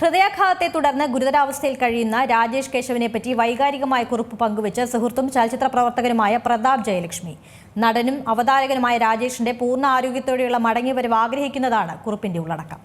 ഹൃദയാഘാതത്തെ തുടർന്ന് ഗുരുതരാവസ്ഥയിൽ കഴിയുന്ന രാജേഷ് കേശവനെ പറ്റി വൈകാരികമായ കുറിപ്പ് പങ്കുവച്ച് സുഹൃത്തും ചലച്ചിത്ര പ്രവർത്തകനുമായ പ്രതാപ് ജയലക്ഷ്മി. നടനും അവതാരകനുമായ രാജേഷിന്റെ പൂർണ ആരോഗ്യത്തോടെയുള്ള മടങ്ങിവരവ് ആഗ്രഹിക്കുന്നതാണ് കുറിപ്പിന്റെ ഉള്ളടക്കം.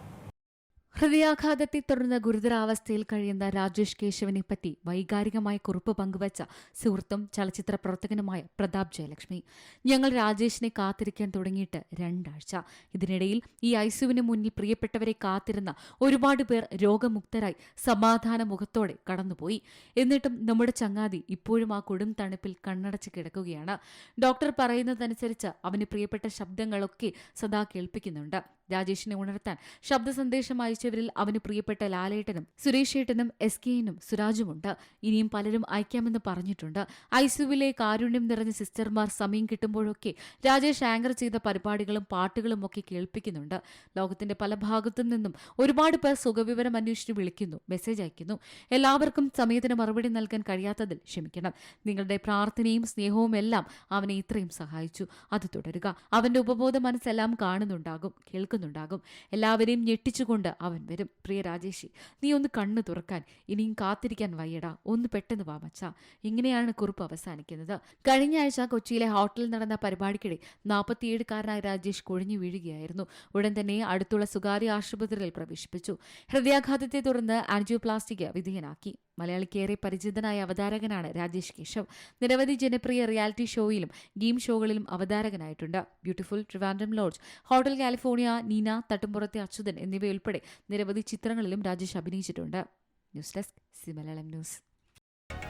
ഹൃദയാഘാതത്തെ തുടർന്ന് ഗുരുതരാവസ്ഥയിൽ കഴിയുന്ന രാജേഷ് കേശവനെ പറ്റി വൈകാരികമായ കുറിപ്പ് പങ്കുവച്ച സുഹൃത്തും ചലച്ചിത്ര പ്രവർത്തകനുമായ പ്രതാപ് ജയലക്ഷ്മി. ഞങ്ങൾ രാജേഷിനെ കാത്തിരിക്കാൻ തുടങ്ങിയിട്ട് രണ്ടാഴ്ച. ഇതിനിടയിൽ ഈ ഐസുവിന് മുന്നിൽ പ്രിയപ്പെട്ടവരെ കാത്തിരുന്ന ഒരുപാട് പേർ രോഗമുക്തരായി സമാധാന മുഖത്തോടെ കടന്നുപോയി. എന്നിട്ടും നമ്മുടെ ചങ്ങാതി ഇപ്പോഴും ആ കൊടും തണുപ്പിൽ കണ്ണടച്ച് കിടക്കുകയാണ്. ഡോക്ടർ പറയുന്നതനുസരിച്ച് അവന് പ്രിയപ്പെട്ട ശബ്ദങ്ങളൊക്കെ സദാ കേൾപ്പിക്കുന്നുണ്ട്. രാജേഷിനെ ഉണർത്താൻ ശബ്ദ സന്ദേശം അയച്ചവരിൽ അവന് പ്രിയപ്പെട്ട ലാലേട്ടനും സുരേഷ് ഏട്ടനും എസ് കെയിനും സുരാജുമുണ്ട്. ഇനിയും പലരും അയക്കാമെന്ന് പറഞ്ഞിട്ടുണ്ട്. ഐസുവിലെ കാരുണ്യം നിറഞ്ഞ സിസ്റ്റർമാർ സമയം കിട്ടുമ്പോഴൊക്കെ രാജേഷ് ആങ്കർ ചെയ്ത പരിപാടികളും പാട്ടുകളും ഒക്കെ കേൾപ്പിക്കുന്നുണ്ട്. ലോകത്തിന്റെ പല ഭാഗത്തു നിന്നും ഒരുപാട് പേർ സുഖവിവരം അന്വേഷിച്ച് വിളിക്കുന്നു മെസ്സേജ് അയക്കുന്നു. എല്ലാവർക്കും സമയത്തിന് മറുപടി നൽകാൻ കഴിയാത്തതിൽ ക്ഷമിക്കണം. നിങ്ങളുടെ പ്രാർത്ഥനയും സ്നേഹവും എല്ലാം അവനെ ഇത്രയും സഹായിച്ചു. അത് തുടരുക. അവന്റെ ഉപബോധ മനസ്സെല്ലാം കാണുന്നുണ്ടാകും. കേൾക്കുന്നുണ്ടാകും എല്ലാവരെയും ഞെട്ടിച്ചുകൊണ്ട് അവൻ വരും. പ്രിയ രാജേഷി നീ ഒന്ന് കണ്ണു തുറക്കാൻ ഇനിയും കാത്തിരിക്കാൻ വയ്യടാ. ഒന്ന് പെട്ടെന്ന് വാ മച്ച. ഇങ്ങനെയാണ് കുറിപ്പ് അവസാനിക്കുന്നത്. കഴിഞ്ഞ ആഴ്ച കൊച്ചിയിലെ ഹോട്ടലിൽ നടന്ന പരിപാടിക്കിടെ നാൽപ്പത്തിയേഴുകാരനായ രാജേഷ് കൊഴിഞ്ഞു വീഴുകയായിരുന്നു. ഉടൻ തന്നെ അടുത്തുള്ള സ്വകാര്യ ആശുപത്രിയിൽ പ്രവേശിപ്പിച്ചു. ഹൃദയാഘാതത്തെ തുടർന്ന് ആൻജിയോപ്ലാസ്റ്റിക് വിധേയനാക്കി. മലയാളിക്കേറെ പരിചിതനായ അവതാരകനാണ് രാജേഷ് കേശവ്. നിരവധി ജനപ്രിയ റിയാലിറ്റി ഷോയിലും ഗെയിം ഷോകളിലും അവതാരകനായിട്ടുണ്ട്. Beautiful Trivandrum lodge hotel California Neena Thattumpurath Achuthan എന്നിവയുൾപ്പെടെ നിരവധി ചിത്രങ്ങളിലും രാജേഷ് അഭിനയിച്ചിട്ടുണ്ട്. News desk Zee Malayalam news.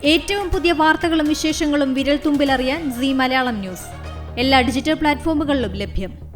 ഏറ്റവും പുതിയ വാർത്തകളും വിശേഷങ്ങളും വിരൽ തുമ്പിലറിയാൻ സി മലയാളം ന്യൂസ്. എല്ലാ ഡിജിറ്റൽ പ്ലാറ്റ്ഫോമുകളിലും ലഭ്യം.